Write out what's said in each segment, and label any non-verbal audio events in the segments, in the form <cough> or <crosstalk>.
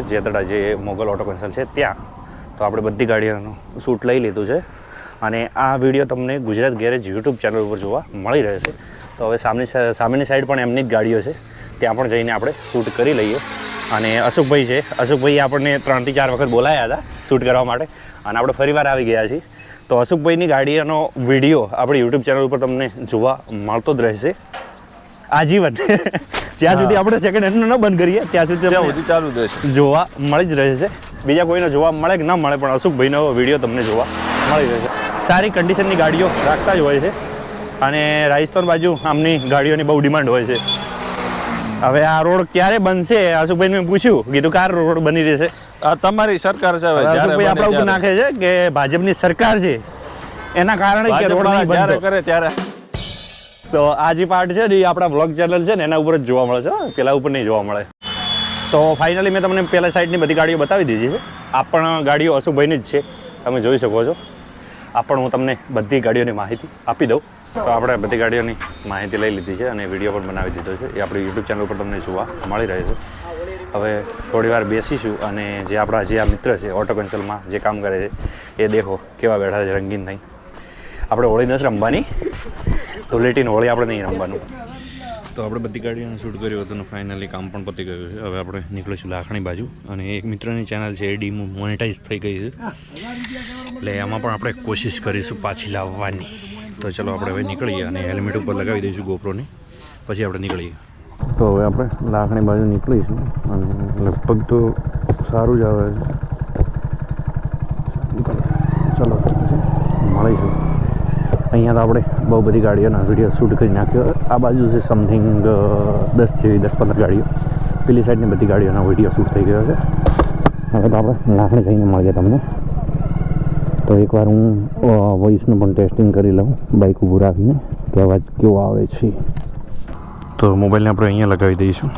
જેતડા જે મોગલ ઓટો કન્સલ છે ત્યાં. તો આપણે બધી ગાડીઓનું શૂટ લઈ લીધું છે. અને આ વીડિયો તમને ગુજરાત ગેરેજ યુટ્યુબ ચેનલ ઉપર જોવા મળી રહેશે. તો હવે સામેની સામેની સાઈડ પણ એમની જ ગાડીઓ છે. ત્યાં પણ જઈને આપણે શૂટ કરી લઈએ. અને અશોકભાઈ છે. અશોકભાઈ આપણને ત્રણથી ચાર વખત બોલાયા હતા શૂટ કરવા માટે. અને આપણે ફરીવાર આવી ગયા છીએ. તો અશોકભાઈની ગાડીનો વીડિયો આપણી યુટ્યુબ ચેનલ ઉપર તમને જોવા મળતો જ રહેશે. આજીવન. <laughs> જ્યાં સુધી આપણે સેકન્ડ હેન્ડ ન બંધ કરીએ ત્યાં સુધી ત્યાં સુધી ચાલુ રહેશે. જોવા મળી જ રહે છે બીજા કોઈને જોવા મળે કે ના મળે પણ અશોકભાઈનો વીડિયો તમને જોવા મળી રહેશે. સારી કન્ડિશનની ગાડીઓ રાખતા જ હોય છે. અને રાજસ્થાન બાજુ આમની ગાડીઓની બહુ ડિમાન્ડ હોય છે. હવે આ રોડ ક્યારે બનશે અશોકભાઈ મેં પૂછ્યું. કીધું કાર રોડ બની રહેશે. આ તમારી સરકાર છે આપણા ઉપર નાખે છે કે ભાજપની સરકાર છે. એના કારણે રોડ કરે ત્યારે. તો આ જે પાર્ટ છે ને, એ આપણા બ્લોગ ચેનલ છે ને, એના ઉપર જ જોવા મળે છે પેલા ઉપર નહીં જોવા મળે. તો ફાઇનલી મેં તમને પેલા સાઈડની બધી ગાડીઓ બતાવી દીધી છે. આ પણ ગાડીઓ અશુભાઈની જ છે. તમે જોઈ શકો છો. આ પણ હું તમને બધી ગાડીઓની માહિતી આપી દઉં. તો આપણે બધી ગાડીઓની માહિતી લઈ લીધી છે અને વીડિયો પણ બનાવી દીધો છે. એ આપણી યુટ્યુબ ચેનલ ઉપર તમને જોવા મળી રહે છે. હવે થોડી વાર બેસીશું અને જે આપણા જે આ મિત્ર છે ઓટો કન્સલમાં જે કામ કરે છે, એ દેખો કેવા બેઠા છે રંગીન થઈ. આપણે હોળી નથી રમવાની. ધૂળેટીને હોળી આપણે નહીં રમવાનું. તો આપણે બધી ગાડીઓને શૂટ કર્યું હતું અને ફાઇનલી કામ પણ પતી ગયું છે. હવે આપણે નીકળીશું લાખણી બાજુ અને એક મિત્રની ચેનલ છે એ ડી મોનેટાઈઝ થઈ ગઈ છે. એટલે એમાં પણ આપણે કોશિશ કરીશું પાછી લાવવાની. તો ચલો આપણે હવે નીકળીએ અને હેલ્મેટ ઉપર લગાવી દઈશું ગોપરોની પછી આપણે નીકળીએ. તો હવે આપણે લાખણી બાજુ નીકળીશું અને લગભગ તો સારું જ આવે છે ચલો તો પછી મળીશું અહીંયા તો આપણે બહુ બધી ગાડીઓના વીડિયો શૂટ કરી નાખ્યો. આ બાજુ છે સમથિંગ દસ જેવી, દસ પંદર ગાડીઓ. પેલી સાઈડની બધી ગાડીઓના વીડિયો શૂટ થઈ ગયો છે. હવે તો આપણે લાખણી જઈને મળીએ તમને. તો એકવાર હું વોઇસનું પણ ટેસ્ટિંગ કરી લઉં બાઇક ઊભું રાખીને, કે અવાજ કેવો આવે છે. તો મોબાઈલને આપણે અહીંયા લગાવી દઈશું.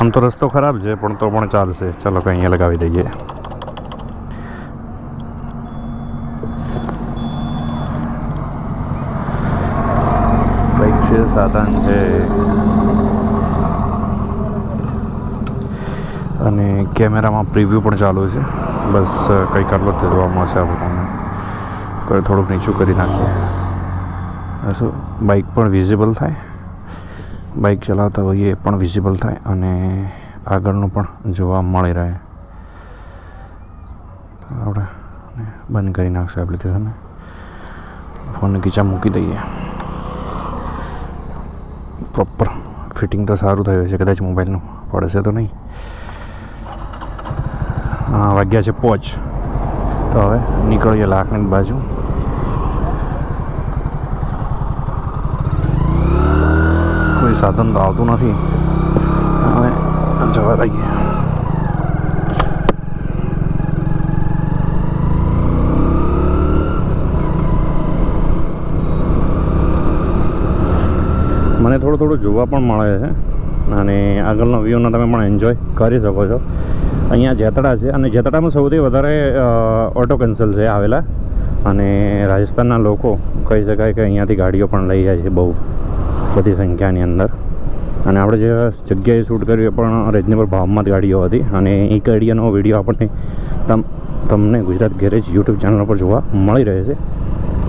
આમ તો રસ્તો ખરાબ છે, પણ તો પણ ચાલશે. ચાલો કે અહીંયા લગાવી દઈએ બાઇક છે સાધન છે. અને કેમેરામાં પ્રિવ્યૂ પણ ચાલુ છે. બસ કંઈક આટલો જ જોવા મળશે આપણને થોડુંક નીચું કરી નાખીએ. શું બાઇક પણ વિઝિબલ થાય? બાઇક ચલાવતા હોઈએ પણ વિઝિબલ થાય અને આગળનું પણ જોવા મળી રહે. આપણે બંધ કરી નાખશું એપ્લિકેશનને ફોનને ખીચા મૂકી દઈએ. પ્રોપર ફિટિંગ તો સારું થયું છે કદાચ મોબાઈલનું પડશે તો નહીં. હા, વાગ્યા છે પોચ. તો હવે નીકળીએ લાકડી બાજુ. કોઈ સાધન તો આવતું નથી. હવે જવા દઈએ મને થોડું થોડું જોવા પણ મળે છે. અને આગળનો વ્યૂનો તમે પણ એન્જોય કરી શકો છો. અહીંયા જેતડા છે. અને જેતડામાં સૌથી વધારે ઓટો કેન્સલ છે આવેલા. અને રાજસ્થાનના લોકો કહી શકાય કે અહીંયાથી ગાડીઓ પણ લઈ જાય છે બહુ બધી સંખ્યાની અંદર. અને આપણે જે જગ્યાએ શૂટ કર્યું એ પણ રિઝનેબલ ભાવમાં જ ગાડીઓ હતી. અને એક એડિયાનો વીડિયો આપણને તમ, તમને ગુજરાત ગેરેજ યુટ્યુબ ચેનલ પર જોવા મળી રહે છે.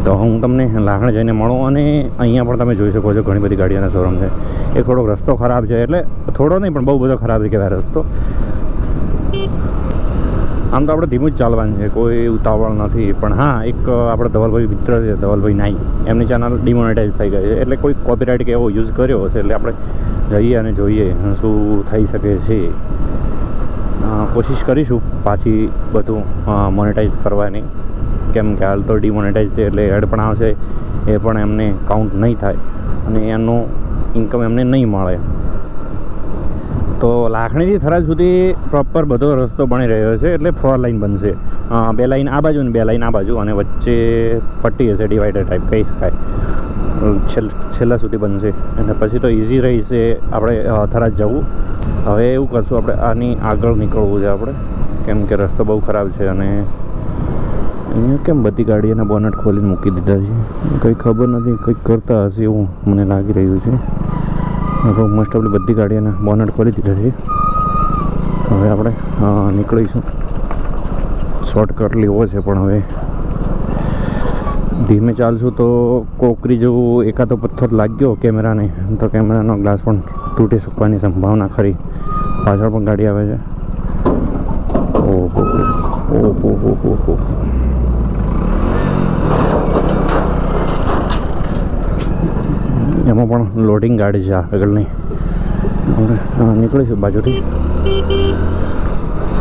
તો હું તમને લાખણ જઈને મળું અને અહીંયા પણ તમે જોઈ શકો છો ઘણી બધી ગાડીઓના શોરૂમ છે. એ થોડોક રસ્તો ખરાબ છે એટલે થોડો નહીં, પણ બહુ બધો ખરાબ છે કહેવાય રસ્તો. આમ તો આપણે ધીમું જ ચાલવાનું છે, કોઈ ઉતાવળ નથી. પણ હા, એક આપણે ધવલભાઈ મિત્ર છે, ધવલભાઈ નાઈ. એમની ચેનલ ડિમોનેટાઇઝ થઈ ગઈ છે. એટલે કોઈ કોપીરાઇટ કે એવો યુઝ કર્યો હશે એટલે આપણે જઈએ અને જોઈએ શું થઈ શકે છે. કોશિશ કરીશું પાછી બધું મોનેટાઇઝ કરવાની. કેમ કે હાલ તો ડિમોનેટાઈઝ છે એટલે એડ પણ આવશે, એ પણ એમને કાઉન્ટ નહીં થાય અને એનું ઇન્કમ એમને નહીં મળે. તો લાખણીથી થરાદ સુધી પ્રોપર બધો રસ્તો બની રહ્યો છે એટલે ફોર લાઈન બનશે. બે લાઈન આ બાજુ અને બે લાઈન આ બાજુ અને વચ્ચે પટ્ટી હશે ડિવાઈડર ટાઈપ કહી શકાય. છેલ્લા સુધી બનશે અને પછી તો ઇઝી રહેશે આપણે થરાદ જવું. હવે એવું કરશું આપણે, આની આગળ નીકળવું છે આપણે. કેમ કે રસ્તો બહુ ખરાબ છે અને અહીંયા કેમ બધી ગાડીઓના બોનટ ખોલીને મૂકી દીધા છે? કંઈ ખબર નથી, કંઈક કરતા હશે એવું મને લાગી રહ્યું છે. મોસ્ટ ઓફલી બધી ગાડીઓના બોનટ ખોલી દીધા છે. હવે આપણે નીકળીશું. શોર્ટકટ લેવો છે પણ હવે. ધીમે ચાલશું તો કોકરી જેવું એકાદો પથ્થર લાગ્યો કેમેરાને. તો કેમેરાનો ગ્લાસ પણ તૂટી શકવાની સંભાવના ખરી. પાછળ પણ ગાડી આવે છે. ઓહો ઓહો ઓહો ઓહો. એમાં પણ લોડિંગ ગાડી છે આગળની. નીકળીશું બાજુથી.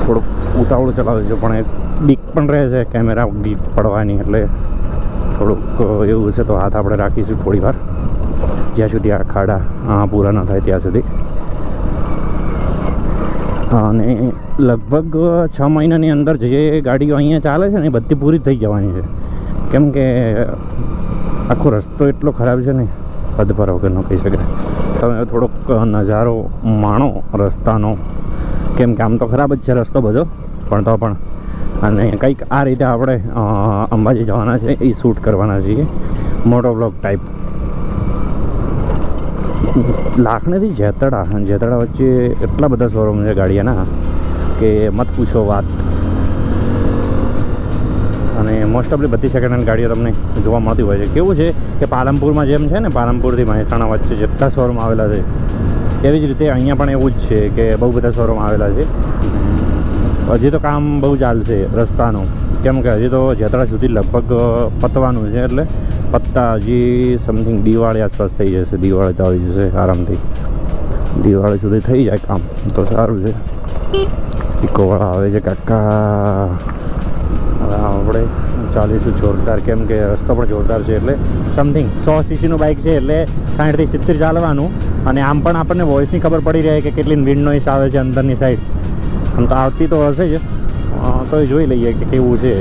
થોડુંક ઉતાવળું ચલાવે છે, પણ એક બીક પણ રહે છે કેમેરા બીક પડવાની, એટલે થોડુંક એવું છે તો હાથ આપણે રાખીશું થોડી વાર જ્યાં સુધી આ ખાડા પૂરા ન થાય ત્યાં સુધી. અને લગભગ છ મહિનાની અંદર જે ગાડીઓ અહીંયા ચાલે છે ને એ બધી પૂરી થઈ જવાની છે. કેમ કે આખો રસ્તો એટલો ખરાબ છે ને હદ પર વગરનો કહી શકાય તમે થોડોક નજારો માણો રસ્તાનો. કેમ કે આમ તો ખરાબ જ છે રસ્તો બધો, પણ તો પણ. અને કંઈક આ રીતે આપણે અંબાજી જવાના છે, એ શૂટ કરવાના છીએ. મોટો બ્લોક ટાઈપ લાખણેથી જેતડા જેતડા વચ્ચે એટલા બધા શોરૂમ છે ગાડીઓના કે મત પૂછો વાત. અને મોસ્ટ ઓફલી બધી સેકન્ડ હેન્ડ ગાડીઓ તમને જોવા મળતી હોય છે. કેવું છે કે પાલનપુરમાં જેમ છે ને, પાલનપુરથી મહેસાણા વચ્ચે જેટલા શોરૂમ આવેલા છે, એવી જ રીતે અહીંયા પણ એવું જ છે કે બહુ બધા શોરૂમ આવેલા છે. હજી તો કામ બહુ ચાલશે રસ્તાનું. કેમ કે હજી તો જેતડા સુધી લગભગ પતવાનું છે એટલે પત્તા હજી સમથિંગ દિવાળી આસપાસ થઈ જશે. દિવાળી તો આવી જશે આરામથી. દિવાળી સુધી થઈ જાય કામ. તો સારું છે. ઇકોવાળા આવે છે કાકા. હવે આપણે ચાલીશું જોરદાર, કેમ કે રસ્તો પણ જોરદાર છે એટલે સમથિંગ સો સીસીનું બાઇક છે એટલે સાઠથી સિત્તેર ચાલવાનું. અને આમ પણ આપણને વોઇસની ખબર પડી રહે કે કેટલી વિન્ડ નોઈસ આવે છે અંદરની સાઈડ આમ તો આવતી તો હશે જ. તો જોઈ લઈએ કે કેવું છે.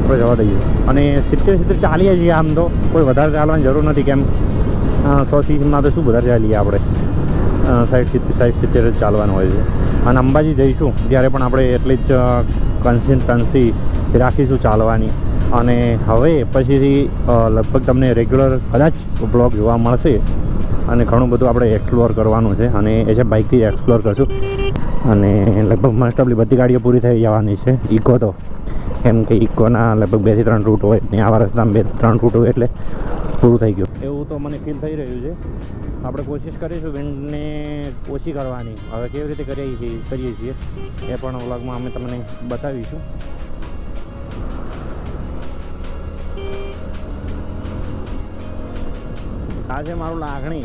આપણે જવા દઈએ. અને સિત્તેર સિત્તેર ચાલીએ છીએ આમ તો. કોઈ વધારે ચાલવાની જરૂર નથી, કેમ? સો સીસીમાં તો શું વધારે ચાલીએ આપણે? સાઈડ સિત્તેર સાઈડ સિત્તેર ચાલવાનું હોય છે. અને અંબાજી જઈશું, ત્યારે પણ આપણે એટલી જ કન્સિસ્ટન્સી રાખીશું ચાલવાની. અને હવે પછીથી લગભગ તમને રેગ્યુલર કદાચ બ્લોગ જોવા મળશે. અને ઘણું બધું આપણે એક્સપ્લોર કરવાનું છે. અને એ છે બાઇકથી એક્સપ્લોર કરશું. અને લગભગ મોસ્ટ ઓફલી બધી ગાડીઓ પૂરી થઈ જવાની છે. ઇકો તો. કેમ કે ઇકોના લગભગ બેથી ત્રણ રૂટ હોય. ને આવા રસ્તામાં બે ત્રણ રૂટ હોય એટલે પૂરું થઈ ગયું. એવું તો મને ફીલ થઈ રહ્યું છે. આપણે કોશિશ કરીશું વિન્ડને ઓછી કરવાની. હવે કેવી રીતે કરીએ છીએ કરીએ છીએ એ પણ વ્લોગમાં અમે તમને બતાવીશું. આ છે મારું લાગણી.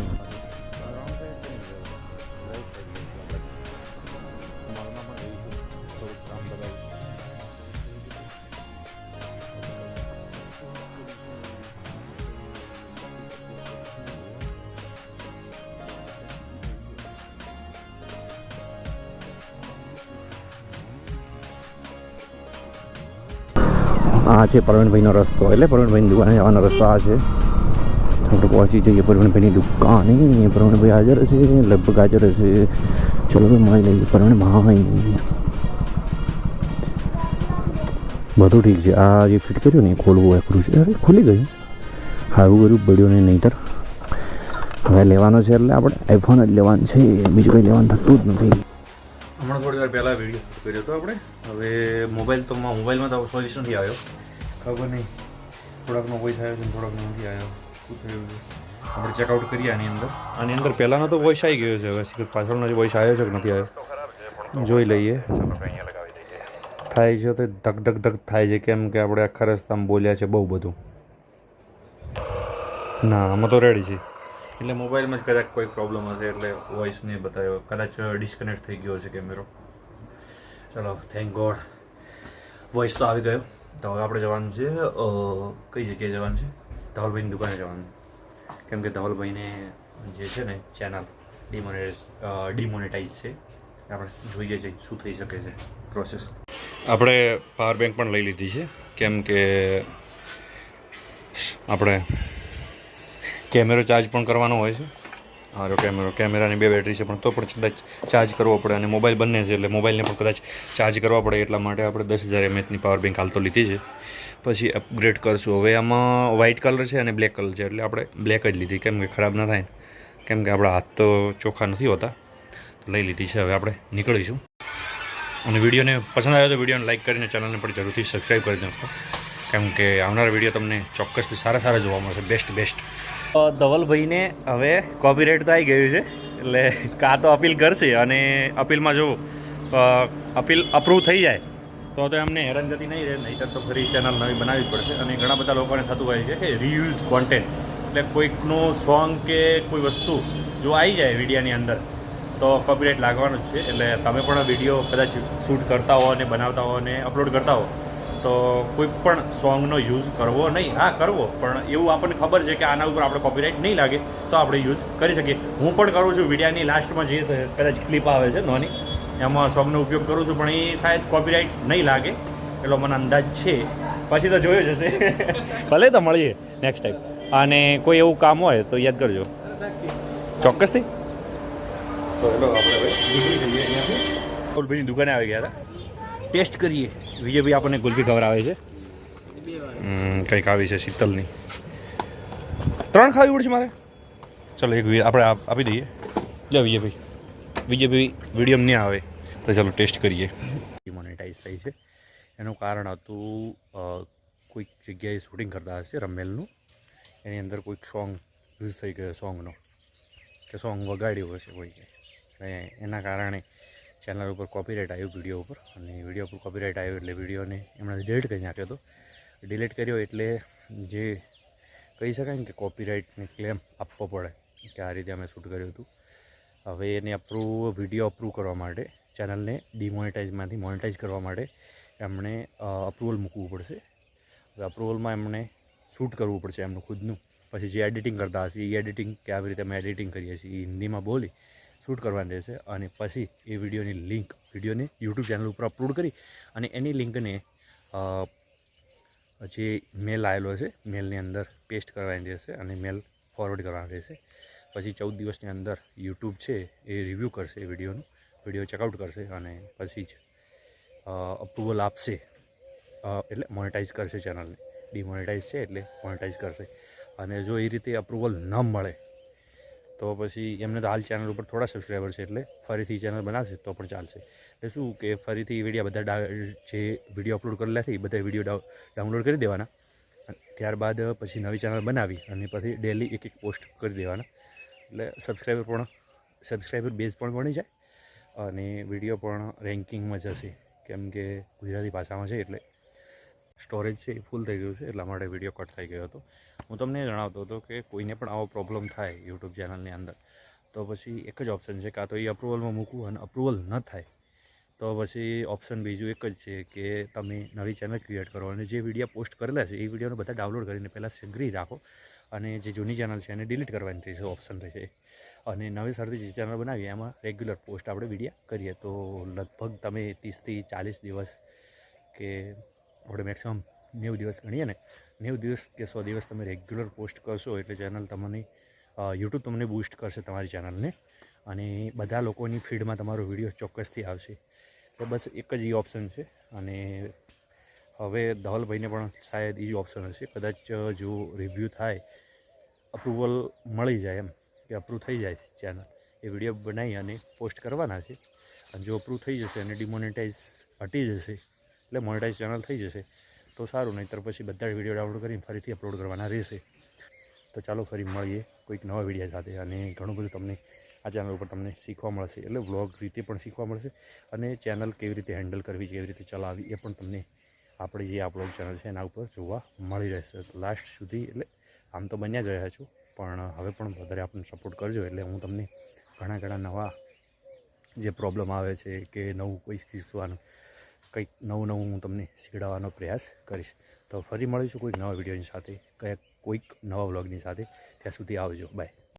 આ છે પ્રવીણભાઈનો રસ્તો. એટલે પ્રવીણભાઈની દુકાને જવાનો રસ્તો આ છે. આપણે પહોંચી જઈએ પ્રવીણભાઈની દુકાને. પ્રવીણભાઈ હાજર છે, લગભગ હાજર છે. ચલો મળી લઈએ પ્રવીણભાઈ બધું ઠીક છે. આ જે ફિટ કર્યું ને ખોલવું અઘરું છે. અરે ખુલી ગયું હારું કર્યું પડ્યું ને નહીંતર હવે લેવાનો છે એટલે આપણે આઈફોન જ લેવાનું છે. બીજું કંઈ લેવાનું થતું જ નથી. હમણાં થોડી વાર પહેલાં વીડિયો કર્યો હતો આપણે. હવે મોબાઈલ તો મોબાઈલમાં તો સોલ્યુશન નથી આવ્યો. ખબર નહીં. થોડાકનો વોઇસ આવ્યો છે થોડાકનો નથી આવ્યો. શું થયું છે? આપણે ચેકઆઉટ કરીએ આની અંદર. આની અંદર પહેલાંનો તો વોઇસ આવી ગયો છે. હવે પાછળનો જે વોઇસ આવ્યો છે કે નથી આવ્યો? જોઈ લઈએ. થાય છે તો ધક ધક ધક થાય છે. કેમ કે આપણે આખા રસ્તામાં બોલ્યા છે બહુ બધું. ના આમાં તો રેડી છે. એટલે મોબાઈલમાં જ કદાચ કોઈ પ્રોબ્લેમ હશે એટલે વોઇસ નહીં બતાવ્યો. કદાચ ડિસ્કનેક્ટ થઈ ગયો છે કેમેરો ચલો થેન્ક ગોડ વોઇસ તો આવી ગયો. તો હવે આપણે જવાનું છે કઈ જગ્યાએ જવાનું છે ધવલભાઈની દુકાને જવાનું કેમ કે ધવલભાઈને જે છે ને ચેનલ ડિમોનેટાઇઝ ડિમોનેટાઇઝ છે આપણે જોઈએ છે શું થઈ શકે છે પ્રોસેસ આપણે પાવર બેંક પણ લઈ લીધી છે કેમ કે આપણે કેમેરો ચાર્જ પણ કરવાનો હોય છે હારો કેમેરો કેમેરાની બે બેટરી છે, પણ તો પણ કદાચ ચાર્જ કરવો પડે અને મોબાઈલ બંને છે, એટલે મોબાઈલને પણ કદાચ ચાર્જ કરવા પડે, એટલા માટે આપણે દસ હજાર એમએચની પાવર બેંક હાલ તો લીધી છે. પછી અપગ્રેડ કરશું. હવે આમાં વ્હાઇટ કલર છે અને બ્લેક કલર છે, એટલે આપણે બ્લેક જ લીધી. કેમ કે ખરાબ ના થાય. કેમ કે આપણા હાથ તો ચોખ્ખા નથી હોતા. લઈ લીધી છે. હવે આપણે નીકળીશું. અને વિડીયોને પસંદ આવ્યો તો વિડીયોને લાઇક કરીને ચેનલને પણ જરૂરથી સબસ્ક્રાઈબ કરી નાખો. કેમ કે આવનારા વીડિયો તમને ચોક્કસથી સારા સારા જોવા મળશે. બેસ્ટ બેસ્ટ ધવલભાઈને હવે કોપીરાઇટ તો આવી ગયું છે, એટલે કાં તો અપીલ કરશે અને અપીલમાં જો અપીલ અપ્રૂવ થઈ જાય, તો તો એમને હેરાનગતિ નહીં રહે, નહીંતર તો ફરી ચેનલ નવી બનાવવી પડશે. અને ઘણા બધા લોકોને થતું હોય છે કે રીયુઝ કોન્ટેન્ટ એટલે કોઈકનું સોંગ કે કોઈ વસ્તુ જો આવી જાય વિડીયાની અંદર, તો કોપીરાઇટ લાગવાનું જ છે. એટલે તમે પણ વીડિયો કદાચ શૂટ કરતા હો અને બનાવતા હો અને અપલોડ કરતા હો તો કોઈ પણ સોંગનો યુઝ કરવો નહીં. હા કરવો પણ એવું આપણને ખબર છે કે આના ઉપર આપણે કોપીરાઇટ નહીં લાગે તો આપણે યુઝ કરી શકીએ. હું પણ કરું છું વિડીયાની લાસ્ટમાં જે કદાચ ક્લિપ આવે છે નોની એમાં સોંગનો ઉપયોગ કરું છું પણ એ શાયદ કોપીરાઇટ નહીં લાગે એટલો મને અંદાજ છે. પછી તો જોયો જ હશે. <laughs> ભલે તો મળીએ નેક્સ્ટ ટાઈમ અને કોઈ એવું કામ હોય તો યાદ કરજો. ચોક્કસથી. તો ચલો આપણે નીકળી જઈએ અહીંયાથી. ગુલફીની દુકાને આવી ગયા હતા. ટેસ્ટ કરીએ. વિજયભાઈ આપણને ગુલ્ફી ખવડાવે છે. કંઈક આવી છે શીતલની. ત્રણ ખાવી પડશે મારે? ચલો એક આપણે આપી દઈએ. લો વિજયભાઈ વિજયભાઈ વીડિયો નહીં આવે. તો ચાલો ટેસ્ટ કરીએ. મોનેટાઈઝ થઈ છે. એનું કારણ હતું કોઈક જગ્યાએ શૂટિંગ કરતા હશે રમેલનું. એની અંદર કોઈક સોંગ યુઝ થઈ ગયો સોંગનો કે સોંગ વગાડ્યું હશે કોઈ એના કારણે ચેનલ ઉપર કોપીરાઇટ આવ્યું વીડિયો ઉપર. અને વીડિયો ઉપર કોપીરાઇટ આવ્યો એટલે વિડીયોને એમણે ડિલીટ કરી નાખ્યો હતો. ડિલીટ કર્યો એટલે જે કહી શકાય ને કે કોપીરાઇટને ક્લેમ આપવો પડે કે આ રીતે અમે શૂટ કર્યું હતું. હવે એને અપ્રૂવ વીડિયો અપ્રૂવ કરવા માટે ચેનલને ડિમોનેટાઇઝમાંથી મોનેટાઇઝ કરવા માટે એમણે અપ્રુવલ મૂકવું પડશે. હવે અપ્રુવલમાં એમણે શૂટ કરવું પડશે એમનું ખુદનું. પછી જે એડિટિંગ કરતા હશે એ એડિટિંગ કે આવી રીતે અમે એડિટિંગ કરીએ છીએ હિન્દીમાં બોલી શૂટ કરવાની રહેશે અને પછી એ વિડીયોની લિંક, વિડીયોને યુટ્યુબ ચેનલ ઉપર અપલોડ કરી અને એની લિંકને જે મેલ આવેલો છે મેલની અંદર પેસ્ટ કરવાની રહેશે અને મેલ ફોરવર્ડ કરવાની રહેશે. પછી ચૌદ દિવસની અંદર યુટ્યુબ છે એ રિવ્યૂ કરશે વિડીયોનું, વીડિયો ચેકઆઉટ કરશે અને પછી જ અપ્રુવલ આપશે. એટલે મોનેટાઈઝ કરશે ચેનલને ડિમોનેટાઈઝ છે એટલે મોનેટાઈઝ કરશે. અને જો એ રીતે અપ્રુવલ ન મળે તો પછી એમને તો હાલ ચેનલ ઉપર થોડા સબસ્ક્રાઈબર છે એટલે ફરીથી ચેનલ બનાવશે તો પણ ચાલશે. એટલે શું કે ફરીથી વિડીયા બધા જે વીડિયો અપલોડ કરેલા છે એ બધા વીડિયો ડાઉનલોડ કરી દેવાના. ત્યારબાદ પછી નવી ચેનલ બનાવી અને પછી ડેલી એક એક પોસ્ટ કરી દેવાના. એટલે સબસ્ક્રાઈબર પણ સબસ્ક્રાઈબર બેઝ પણ બની જાય અને વીડિયો પણ રેન્કિંગમાં જશે. કેમ કે ગુજરાતી ભાષામાં છે એટલે સ્ટોરેજ છે એ ફૂલ થઈ ગયું છે એટલા માટે વીડિયો કટ થઈ ગયો હતો. હું તમને જણાવતો હતો કે કોઈને પણ આવો પ્રોબ્લેમ થાય યુટ્યુબ ચેનલની અંદર, તો પછી એક જ ઓપ્શન છે કાં તો એ અપ્રુવલમાં મૂકવું અને અપ્રુવલ ન થાય, તો પછી ઓપ્શન બીજું એક જ છે કે તમે નવી ચેનલ ક્રિએટ કરો અને જે વીડિયો પોસ્ટ કરેલા છે, એ વિડીયોને બધા ડાઉનલોડ કરીને પહેલાં સંગ્રહી રાખો અને જે જૂની ચેનલ છે એને ડિલીટ કરવાની રહેશે ઓપ્શન રહેશે અને નવી સરથી જે ચેનલ બનાવીએ, એમાં રેગ્યુલર પોસ્ટ આપણે વીડિયો કરીએ, તો લગભગ તમે ત્રીસથી ચાલીસ દિવસ કે આપણે મેક્સિમમ નેવું દિવસ ગણીએ ને, નેવું દિવસ કે સો દિવસ તમે રેગ્યુલર પોસ્ટ કરશો એટલે ચેનલ તમને યુટ્યુબ તમને બૂસ્ટ કરશે તમારી ચેનલને અને બધા લોકોની ફીડમાં તમારો વીડિયો ચોક્કસથી આવશે. તો બસ એક જ એ ઓપ્શન છે. અને હવે ધવલભાઈને પણ શાયદ એ જ ઓપ્શન હશે. કદાચ જો રિવ્યૂ થાય અપ્રુવલ મળી જાય એમ, કે અપ્રૂવ થઈ જાય ચેનલ એ વીડિયો બનાવી અને પોસ્ટ કરવાના છે. અને જો અપ્રૂવ થઈ જશે અને ડિમોનેટાઇઝ હટી જશે, એટલે મોનેટાઇઝ ચેનલ થઈ જશે તો સારું, નહીંતર પછી બધા વીડિયો ડાઉનલોડ કરીને ફરીથી અપલોડ કરવાના રહેશે. તો ચાલો ફરી મળીએ કોઈક નવા વિડીયા સાથે. અને ઘણું બધું તમને આ ચેનલ ઉપર તમને શીખવા મળશે. એટલે વ્લોગ રીતે પણ શીખવા મળશે અને ચેનલ કેવી રીતે હેન્ડલ કરવી કેવી રીતે ચલાવવી એ પણ તમને આપણી જે અપલોડ ચેનલ છે એના ઉપર જોવા મળી રહેશે. લાસ્ટ સુધી, એટલે આમ તો બન્યા જ રહ્યા છું, પણ હવે પણ વધારે આપણને સપોર્ટ કરજો. એટલે હું તમને ઘણા ઘણા નવા જે પ્રોબ્લેમ આવે છે કે નવું કોઈ શીખવાનું કંઈક નવું નવું હું તમને શીખડાવવાનો પ્રયાસ કરીશ. તો ફરી મળીશું કોઈક નવા વિડીયોની સાથે, કંઈક કોઈક નવા વ્લોગની સાથે. ત્યાં સુધી આવજો. બાય.